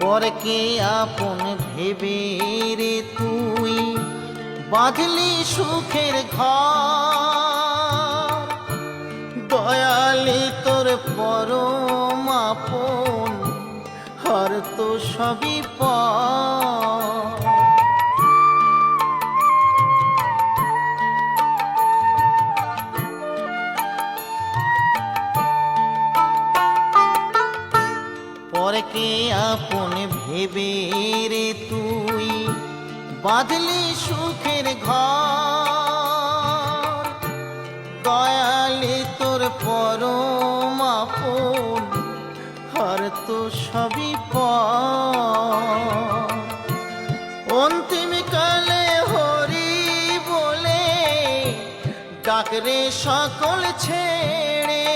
পরকে আপন ভেবে রে তুই বাঁধলি সুখের ঘর। তোর পরম আপন, হর তো সবই পর। পরকে আপন ভেবে রে তুই বাঁধলি সুখের ঘর দয়ালি তোর পরম আপন হর তো সবই অন্তিম কালে হরি বলে ডাকরে সকল ছেড়ে